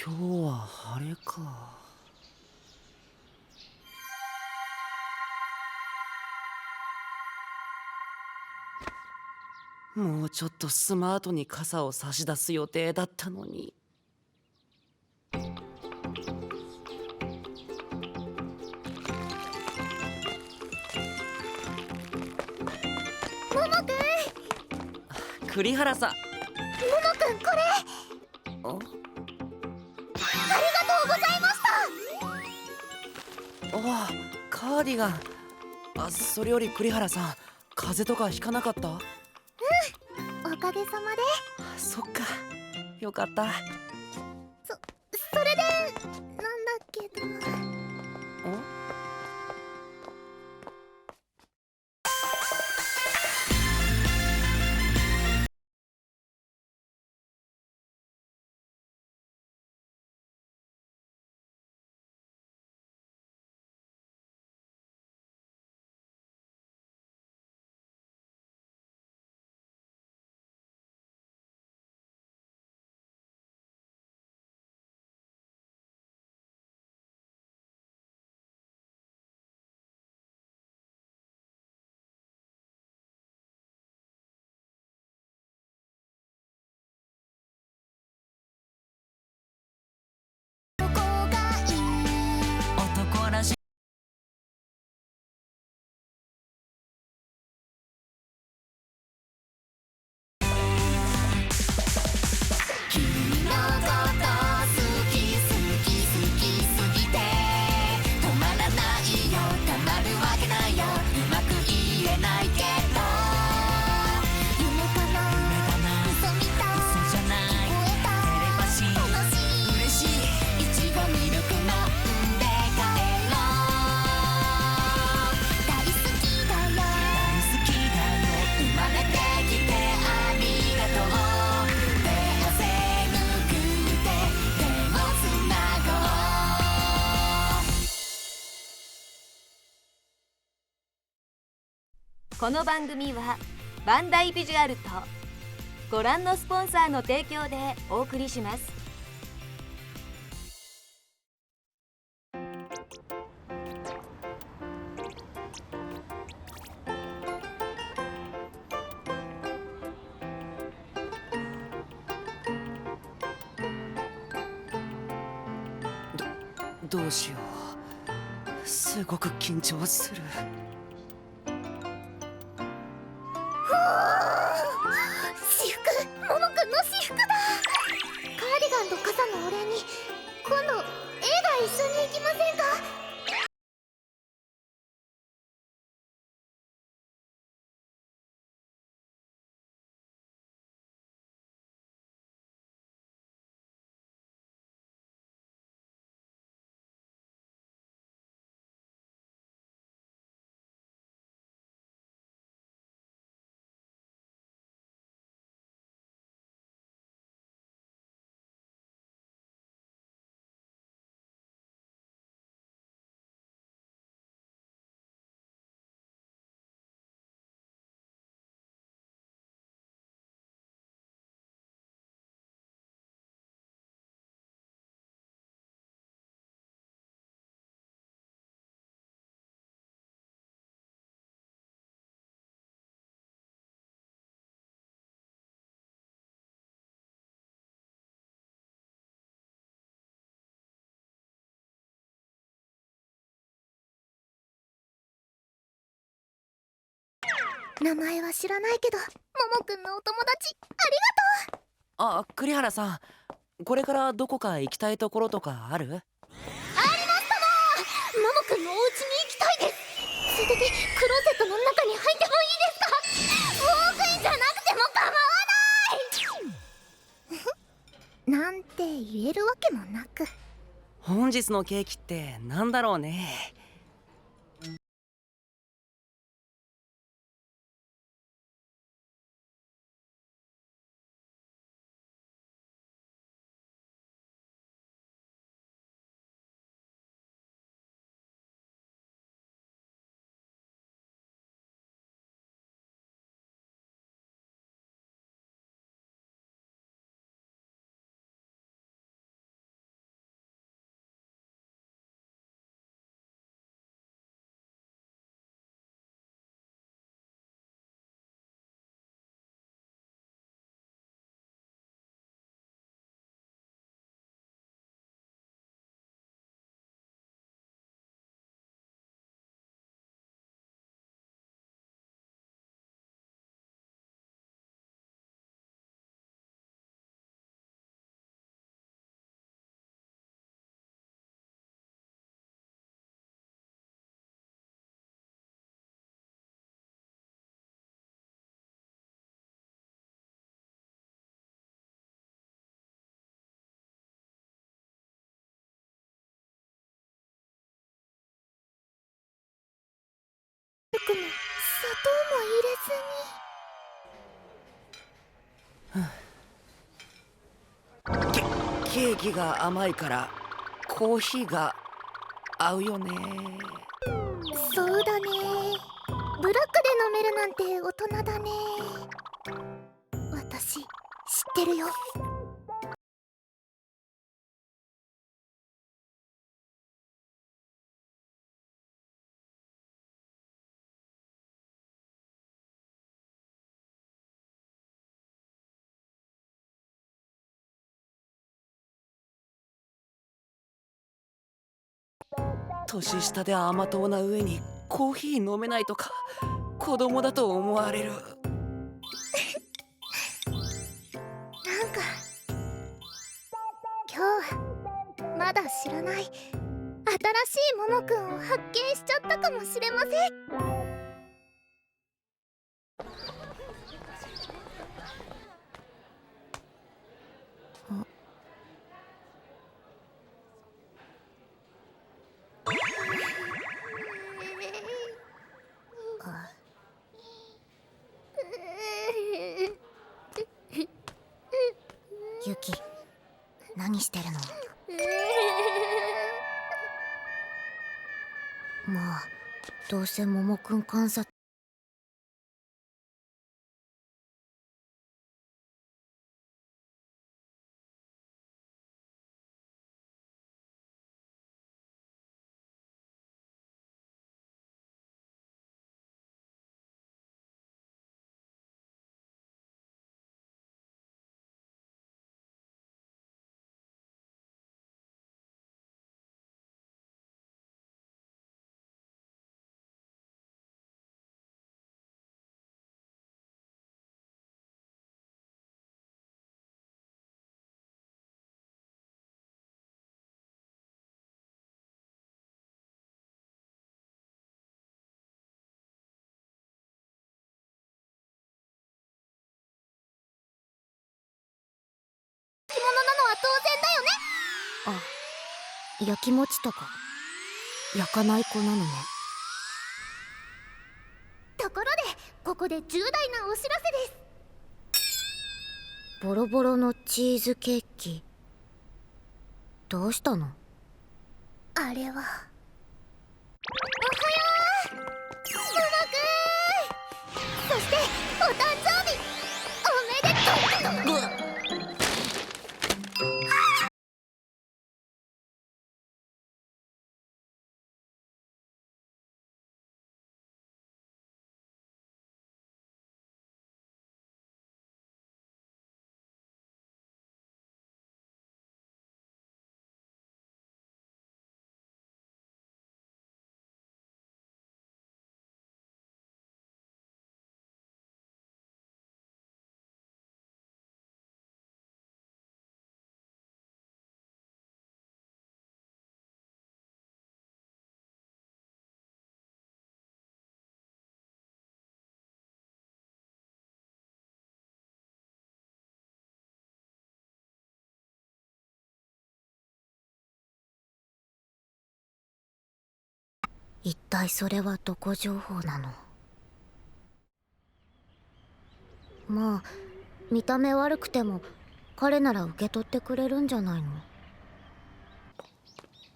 今日は晴れか。もうちょっとスマートに傘を差し出す予定だったのに。栗原さん。ももくんこれあカーディガン。あそれより栗原さん風邪とかひかなかった？おかげさまで。そっか。よかったこの番組はバンダイビジュアルとご覧のスポンサーの提供でお送りします。どうしよう。すごく緊張する。名前は知らないけどももくんのお友達ありがとう。あ栗原さんこれからどこか行きたいところとかある？も。もくんのお家に行きたいです。ついでにクローゼットの中に入ってもいいですか？ウォークインじゃなくても構わない。なんて言えるわけもなく。本日のケーキってなんだろうねクも砂糖も入れずケーキが甘いからコーヒーが合うよね。にそうだね。ブラックで飲めるなんて大人だね。私知ってるよ年下で甘党な上にコーヒー飲めないとか子供だと思われる。なんか今日はまだ知らない新しいももくんを発見しちゃったかもしれません。何してるの？まあどうせモモくん観察着物なのは当然だよね。あ焼き餅とか。焼かない子なのね。ところでここで重大なお知らせです。ボロボロのチーズケーキ。どうしたの？あれは。おはよう。そしてお誕一体それはどこ情報なの？まあ見た目悪くても彼なら受け取ってくれるんじゃないの？っ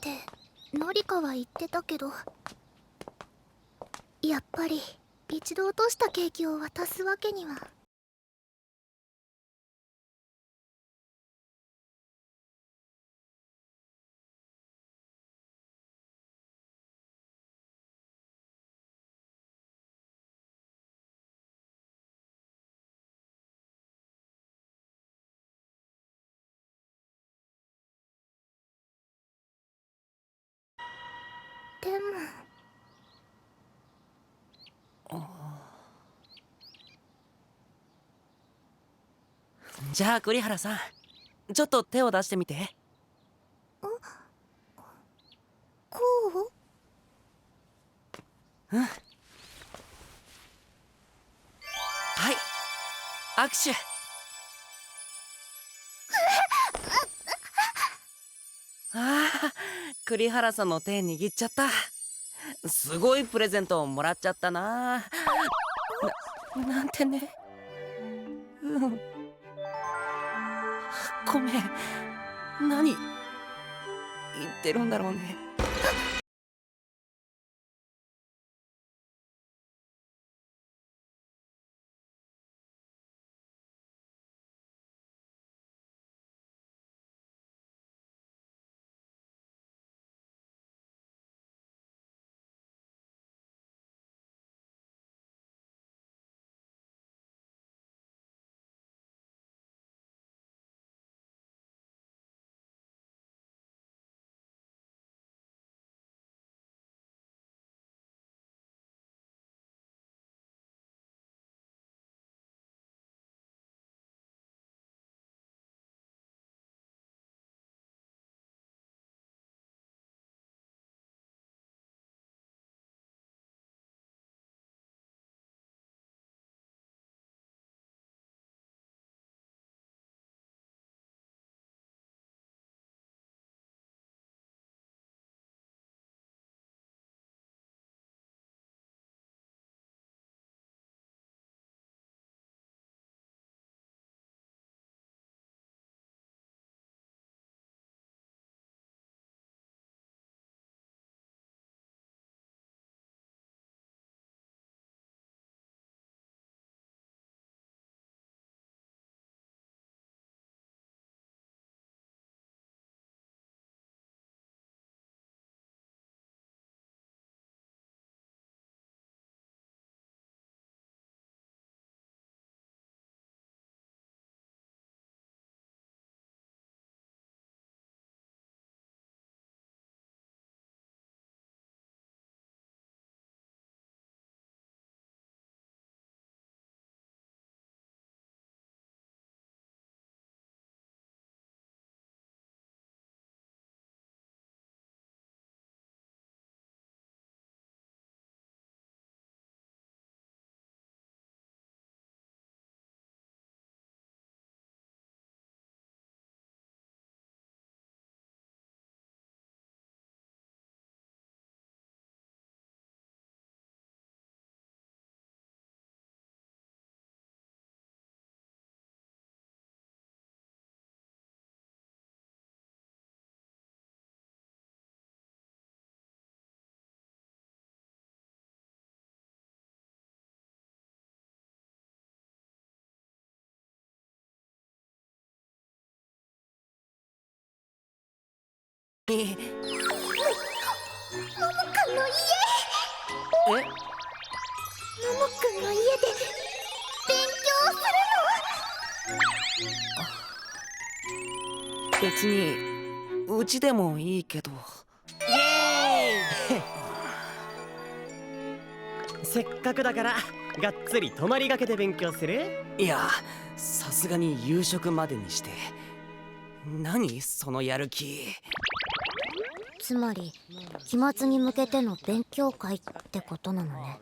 てノリカは言ってたけどやっぱり一度落としたケーキを渡すわけには。でも。じゃあ栗原さんちょっと手を出してみて。こう？はい。握手。ああ栗原さんの手握っちゃった。すごいプレゼントをもらっちゃったな。ななんてね。うん。ごめん。何言ってるんだろうね。え？ももくんの家え？ももくんの家で勉強するの別にうちでもいいけどイエーイせっかくだからがっつり泊まりがけで勉強するいやさすがに夕食までにして何そのやる気つまり期末に向けての勉強会ってことなのね。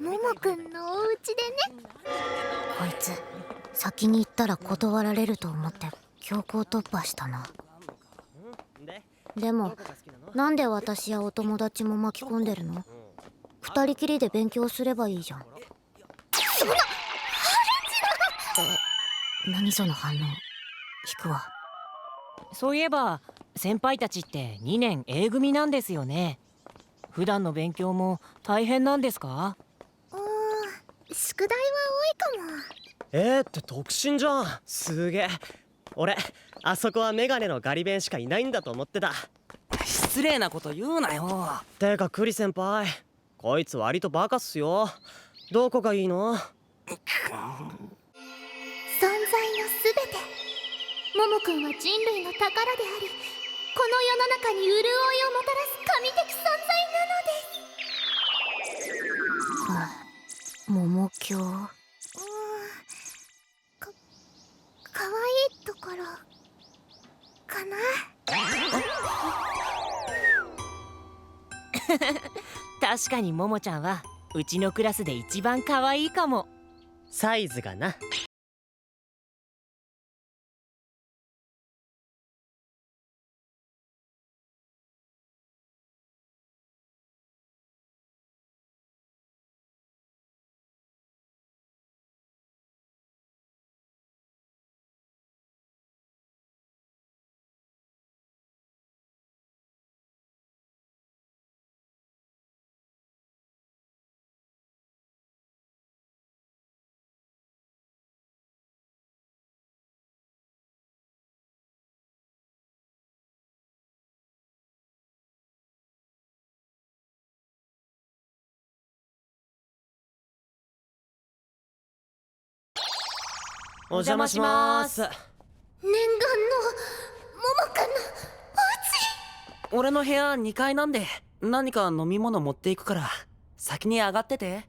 るももくんのお家でね。こいつ先に行ったら断られると思って強行突破したな。ででもなんで私やお友達も巻き込んでるの？二人きりで勉強すればいいじゃん。何その反応？引くわ。そういえば先輩たちって2年 A 組なんですよね。普段の勉強も大変なんですか？うーん宿題は多いかも。えー、って特進じゃん。すげえ。俺あそこはメガネのガリ弁しかいないんだと思ってた。失礼なこと言うなよ。てかクリ先輩こいつ割とバカっすよ。どこがいいの？存在のすべて。ももくんは人類の宝でありこの世の中に潤いをもたらす神的存在なのです。桃教うん。かかわいいところ。かな。確かにももちゃんはうちのクラスで一番可愛いかも。サイズがな。お邪魔します。念願の桃くんの俺の部屋2階なんで何か飲み物持っていくから先に上がってて。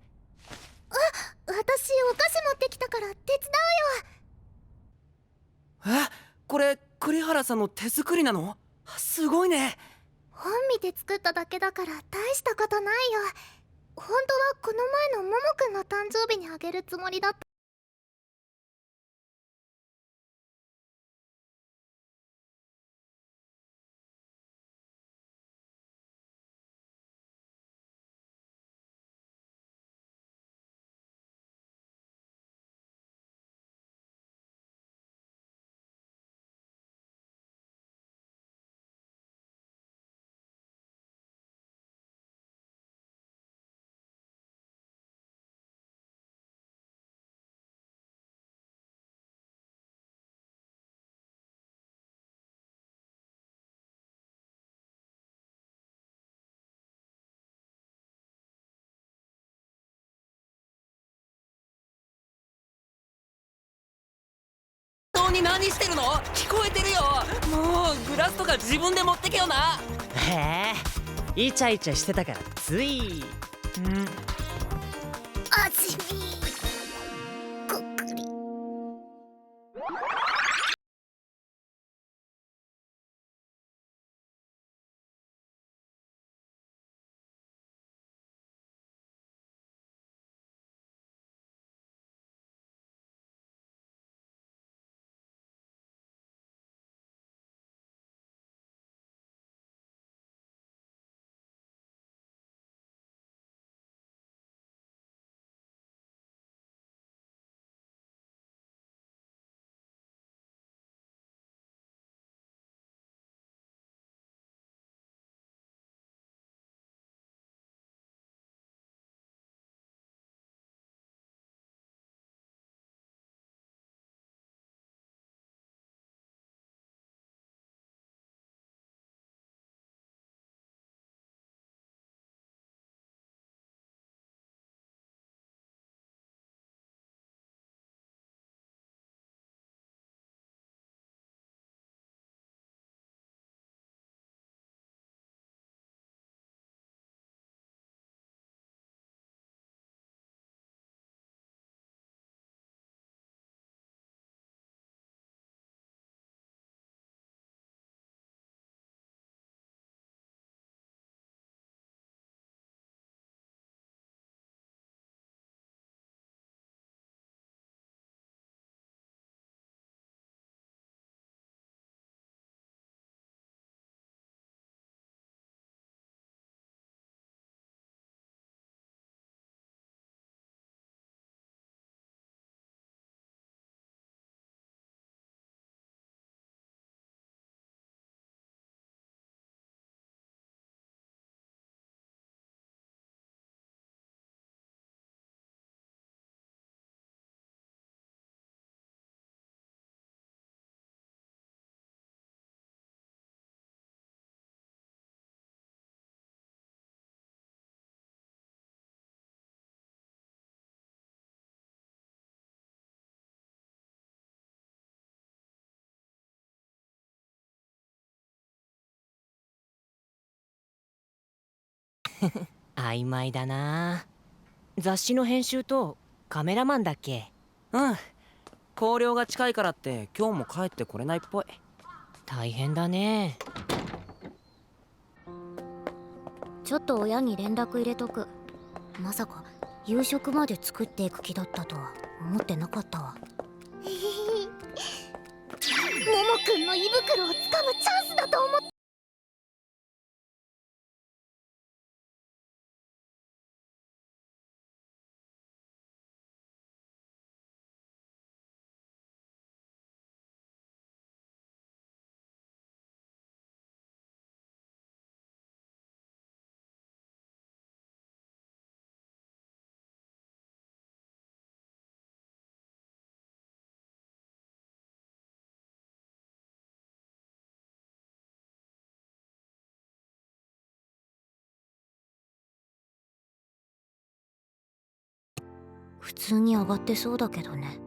私お菓子持ってきたから手伝うよ。え？これ栗原さんの手作りなの？すごいね。本見て作っただけだから大したことないよ。本当はこの前の桃くんの誕生日にあげるつもりだったに何してるの？聞こえてるよ。もうグラスとか自分で持ってけよな。へえ。イチャイチャしてたからつい。味見こ曖昧だな。雑誌の編集とカメラマンだっけ？うん。校了が近いからって今日も帰ってこれないっぽい。大変だね。ちょっと親に連絡入れとく。まさか夕食まで作っていく気だったとは思ってなかったわ。桃くんの胃袋をつかむチャンスだと思っ普通に上がってそうだけどね。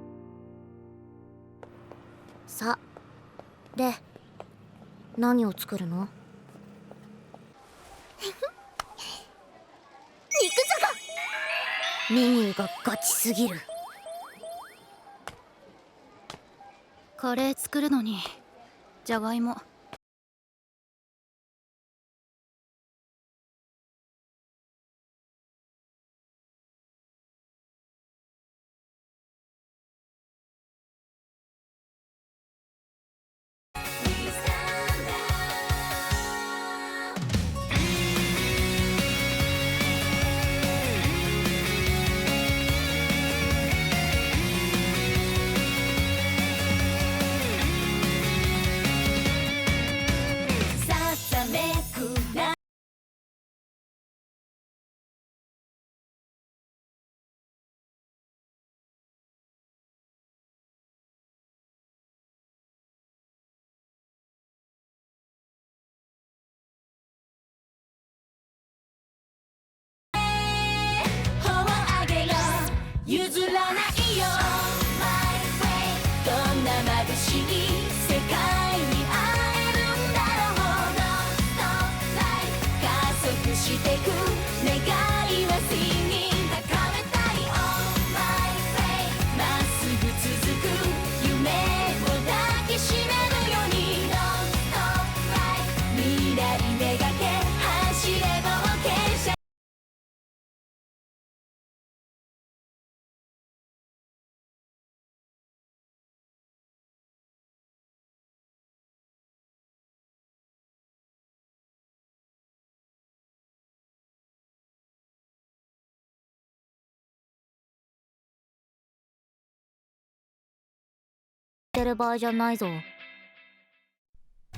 さで何を作るの？肉じゃが。メニューがガチすぎる。カレー作るのにじゃがいも譲らないよ。てる場合じゃないぞ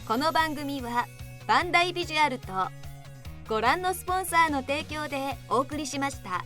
この番組はバンダイビジュアルとご覧のスポンサーの提供でお送りしました。